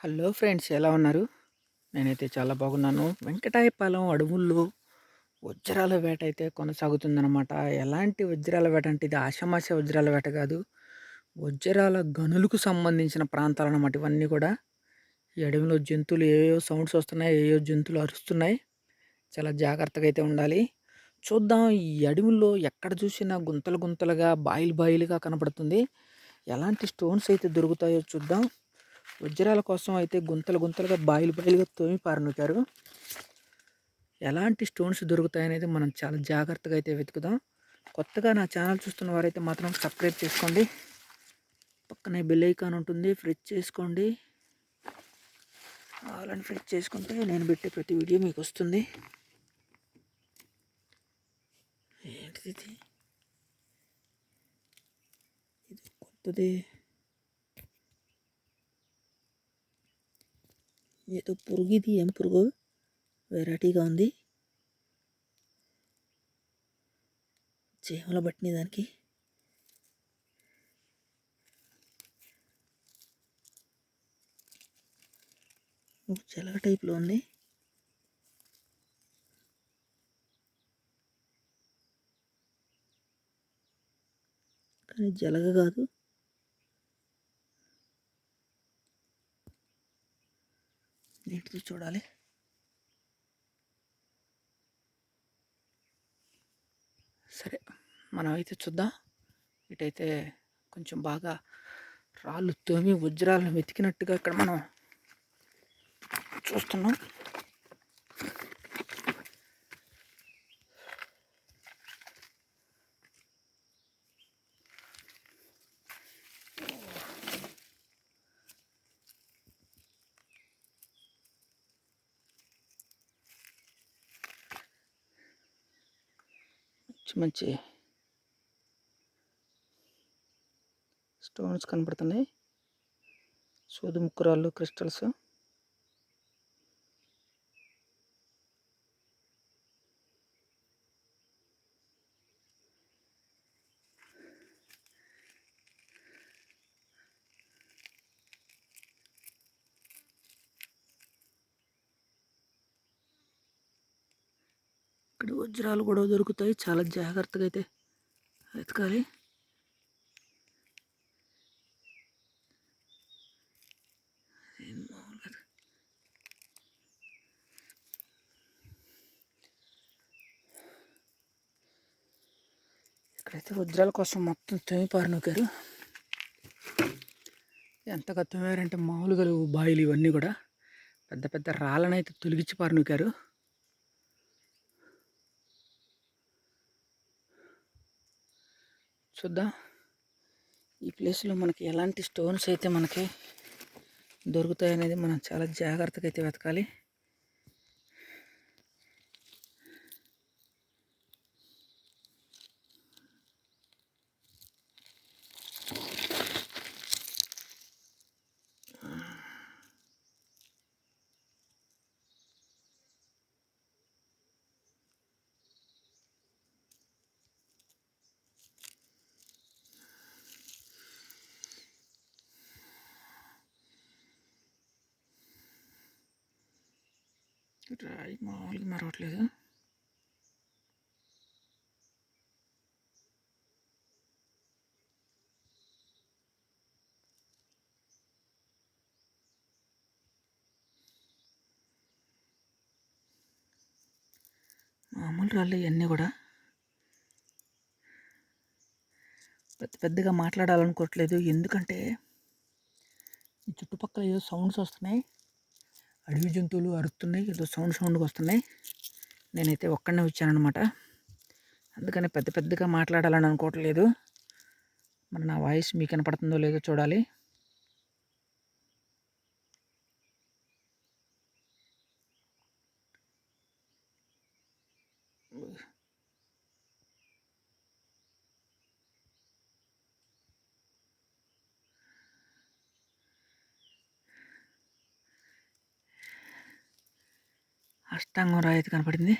Hello friends ఎలా ఉన్నారు? నేనైతే చాలా బాగున్నాను. వెంకటాయపాలెం అడవుల్లో వజ్రాల వేట అయితే కొనసాగుతుందన్నమాట. ఎలాంటి వజ్రాల వేట అంటే ఇది ఆషమాష వజ్రాల వేట కాదు. వజ్రాల గనులకు సంబంధించిన ప్రాంతాలు అన్నమాట ఇవన్నీ కూడా. ఈ అడవిలో జంతువులు ఏయో సౌండ్స్ వస్తున్నాయి ఏయో జంతువులు అరుస్తున్నాయి. చాలా జాగ్రత్తగా అయితే ఉండాలి. చూద్దాం ఈ అడవుల్లో ఎక్కడ చూసినా గుంతలు గుంతలుగా బాయిలు బాయిలుగా కనపడుతుంది. ఎలాంటి స్టోన్స్ అయితే దొరుకుతాయో చూద్దాం. వజ్రాల కోసం అయితే గుంతలు గుంతలుగా బాయిలు బాయిలుగా తోమి పారనుకారు. ఎలాంటి స్టోన్స్ దొరుకుతాయనేది మనం చాలా జాగ్రత్తగా అయితే వెతుకుదాం. కొత్తగా నా ఛానల్ చూస్తున్న వారైతే మాత్రం సబ్స్క్రైబ్ చేసుకోండి. పక్కనే బెల్ ఐకాన్ ఉంటుంది ఫ్రిడ్జ్ చేసుకోండి. అలాంటి ఫ్రిడ్జ్ చేసుకుంటే నేను పెట్టే ప్రతి వీడియో మీకు వస్తుంది. ఏంటిది ఇది కొత్తది. ఏదో పురుగు ఇది ఏం పురుగు? వెరైటీగా ఉంది. చీమల పట్టిన దానికి. జలగ టైప్లో ఉంది. కానీ జలగ కాదు. ఇది చూడాలి. సరే మనం అయితే చూద్దాం. ఇటైతే కొంచెం బాగా రాళ్ళు తోమి వజ్రాలను వెతికినట్టుగా ఇక్కడ మనం చూస్తున్నాం. మంచి మంచి స్టోన్స్ కనపడుతున్నాయి. సూది ముక్కురాళ్ళు క్రిస్టల్స్ ఇక్కడ వజ్రాలు కూడా దొరుకుతాయి. చాలా జాగ్రత్తగా అయితే వెతకాలి ఇక్కడైతే వజ్రాల కోసం మొత్తం తుమ్మి నొక్కారు ఎంతగా తుమ్మారంటే మామూలుగా బాయిలు ఇవన్నీ కూడా పెద్ద పెద్ద రాళ్ళనైతే అయితే తొలగించి పారు చూద్దాం. ఈ ప్లేస్లో మనకి ఎలాంటి స్టోన్స్ అయితే మనకి దొరుకుతాయి అనేది మనం చాలా జాగ్రత్తగా అయితే వెతకాలి. రాయి మామూలుగా మరవట్లేదు. మామూలు రాళ్ళు ఇవన్నీ కూడా. పెద్ద పెద్దగా మాట్లాడాలనుకోవట్లేదు. ఎందుకంటే ఈ చుట్టుపక్కల ఏదో సౌండ్స్ వస్తున్నాయి. అడవి జంతువులు అరుస్తున్నాయి ఏదో సౌండ్ సౌండ్గా వస్తున్నాయి. నేనైతే ఒక్కడనే వచ్చానమాట అందుకని పెద్ద పెద్దగా మాట్లాడాలని అనుకోవట్లేదు. మరి నా వాయిస్ మీకు కనపడుతుందో లేదో చూడాలి. అష్టాంగం రాయి అయితే కనపడింది.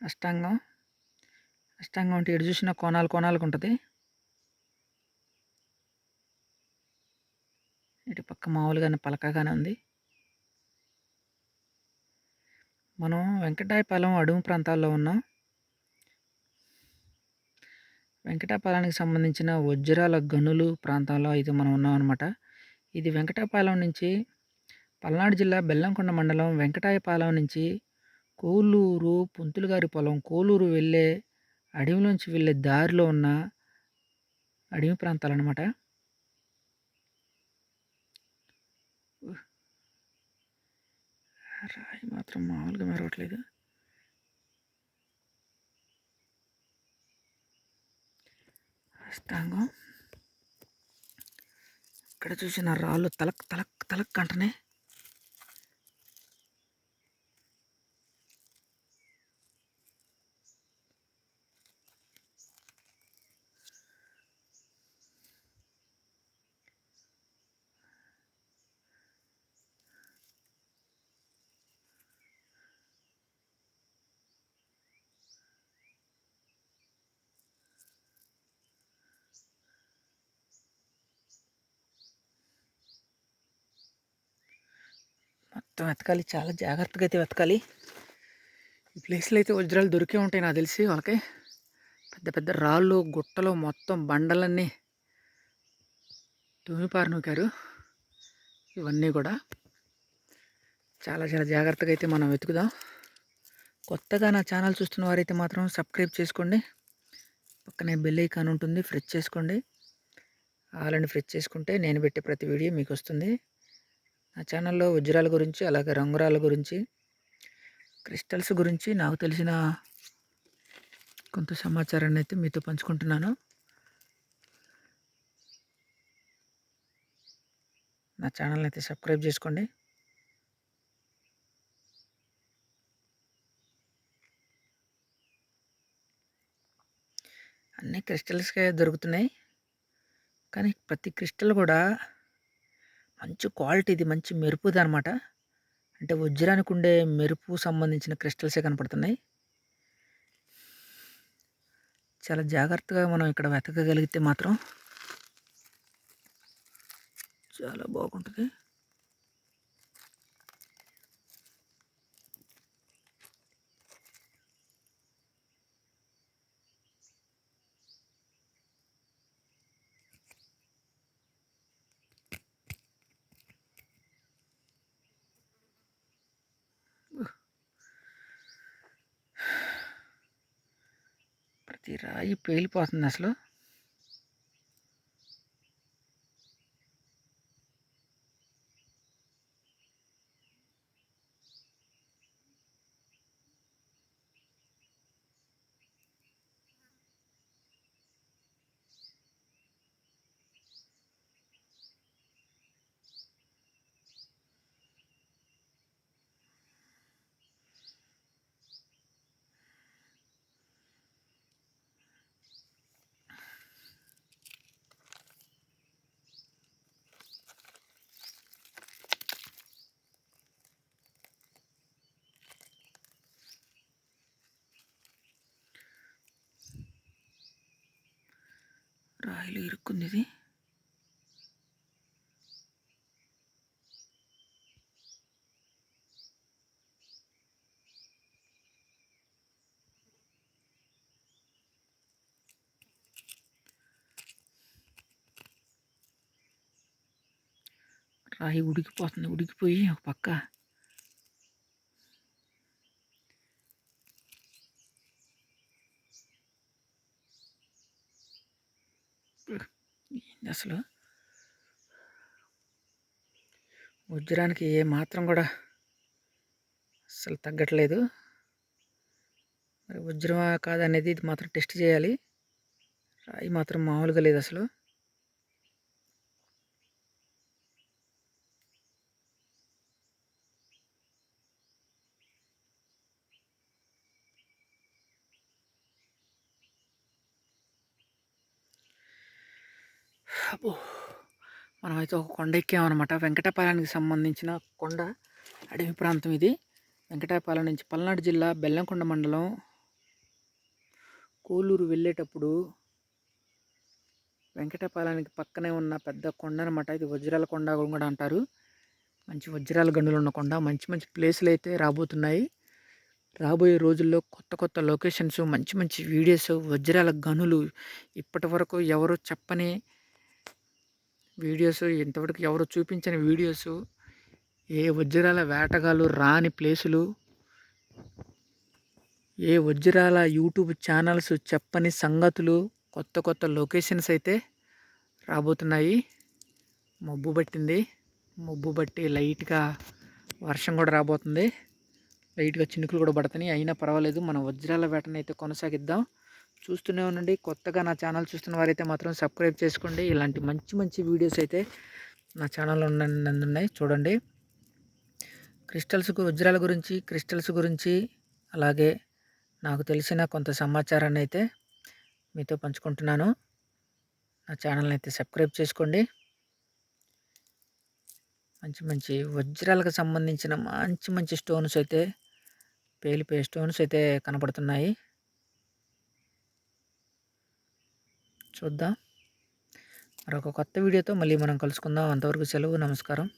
అష్టాంగం అష్టాంగం అంటే ఎటు చూసినా కోణాలు కోణాలకు ఉంటుంది. ఇటు పక్క మామూలుగానే పలకగానే ఉంది. మనం వెంకటాయపాలెం అడవి ప్రాంతాల్లో ఉన్నాం. వెంకటాపాలెంకి సంబంధించిన వజ్రాల గనులు ప్రాంతంలో అయితే మనం ఉన్నాం అనమాట ఇది వెంకటాపాలెం నుంచి పల్నాడు జిల్లా బెల్లంకొండ మండలం వెంకటాయపాలెం నుంచి కోలూరు పుంతులుగారి పొలం కోలూరు వెళ్ళే అడవిలోంచి వెళ్ళే దారిలో ఉన్న అడవి ప్రాంతాలు అనమాట రాయి మాత్రం మామూలుగా మెరవట్లేదు. అష్టాంగం. ఇక్కడ చూసిన రాళ్ళు తలక్ తలక్ తలక్ అంటనే మొత్తం వెతకాలి చాలా జాగ్రత్తగా అయితే వెతకాలి. ఈ ప్లేస్లో అయితే వజ్రాలు దొరికే ఉంటాయి నాకు తెలిసి వాళ్ళకి. పెద్ద పెద్ద రాళ్ళు గుట్టలు మొత్తం బండలన్నీ తుమిపారు నూకారు. ఇవన్నీ కూడా చాలా చాలా జాగ్రత్తగా అయితే మనం వెతుకుదాం. కొత్తగా నా ఛానల్ చూస్తున్న వారైతే మాత్రం సబ్స్క్రైబ్ చేసుకోండి. పక్కనే బెల్ ఐకాన్ ఉంటుంది ఫ్రెష్ చేసుకోండి. ఆలని ఫ్రెష్ చేసుకుంటే నేను పెట్టే ప్రతి వీడియో మీకు వస్తుంది. నా ఛానల్లో వజ్రాల గురించి అలాగే రంగురాల గురించి క్రిస్టల్స్ గురించి నాకు తెలిసిన కొంత సమాచారాన్ని అయితే మీతో పంచుకుంటున్నాను. నా ఛానల్ని అయితే సబ్స్క్రైబ్ చేసుకోండి. అన్నీ క్రిస్టల్స్కే దొరుకుతున్నాయి. కానీ ప్రతి క్రిస్టల్ కూడా మంచి క్వాలిటీది మంచి మెరుపుది అనమాట అంటే వజ్రానికి ఉండే మెరుపు సంబంధించిన క్రిస్టల్సే కనపడుతున్నాయి. చాలా జాగ్రత్తగా మనం ఇక్కడ వెతకగలిగితే మాత్రం చాలా బాగుంటుంది. ప్రతి రాయి పేలిపోతుంది అసలు. రాయిలు ఇరుక్కుంది ఇది రాయి ఉడికిపోతుంది ఉడికిపోయి ఒక పక్క ఏంది అసలు వజ్రానికి ఏ మాత్రం కూడా అసలు తగ్గట్లేదు. మరి వజ్రమా కాదనేది ఇది మాత్రం టెస్ట్ చేయాలి. రాయి మాత్రం మామూలుగా లేదు అసలు. అబ్బో! మనమైతే ఒక కొండ ఎక్కామన్నమాట. వెంకటపాలెనికి సంబంధించిన కొండ అడవి ప్రాంతం ఇది. వెంకటాపాలెం నుంచి పల్నాడు జిల్లా బెల్లంకొండ మండలం కోలూరు వెళ్ళేటప్పుడు వెంకటపాలెంకి పక్కనే ఉన్న పెద్ద కొండ అనమాట ఇది వజ్రాల కొండ కూడా అంటారు. మంచి వజ్రాల గనులు ఉన్న కొండ. మంచి మంచి ప్లేసులు అయితే రాబోతున్నాయి. రాబోయే రోజుల్లో కొత్త కొత్త లొకేషన్స్ మంచి మంచి వీడియోస్ వజ్రాల గనులు ఇప్పటి వరకు ఎవరు చెప్పని వీడియోస్ ఇంతవరకు ఎవరు చూపించని వీడియోస్ ఏ వజ్రాల వేటగాళ్ళు రాని ప్లేసులు ఏ వజ్రాల యూట్యూబ్ ఛానల్స్ చెప్పని సంగతులు కొత్త కొత్త లొకేషన్స్ అయితే రాబోతున్నాయి. మబ్బు పట్టింది. మబ్బు బట్టి లైట్గా వర్షం కూడా రాబోతుంది. లైట్గా చినుకులు కూడా పడుతున్నాయి. అయినా పర్వాలేదు. మనం వజ్రాల వేటనైతే అయితే కొనసాగిద్దాం. చూస్తూనే ఉండండి. కొత్తగా నా ఛానల్ చూస్తున్న వారైతే మాత్రం సబ్స్క్రైబ్ చేసుకోండి. ఇలాంటి మంచి మంచి వీడియోస్ అయితే నా ఛానల్లో ఉన్నాయి. చూడండి. క్రిస్టల్స్ వజ్రాల గురించి క్రిస్టల్స్ గురించి అలాగే నాకు తెలిసిన కొంత సమాచారాన్ని అయితే మీతో పంచుకుంటున్నాను. నా ఛానల్ని అయితే సబ్స్క్రైబ్ చేసుకోండి. మంచి మంచి వజ్రాలకు సంబంధించిన మంచి మంచి స్టోన్స్ అయితే పేలిపోయే స్టోన్స్ అయితే కనపడుతున్నాయి. చూద్దాం. మరొక కొత్త వీడియోతో మళ్ళీ మనం కలుసుకుందాం. అంతవరకు సెలవు నమస్కారం.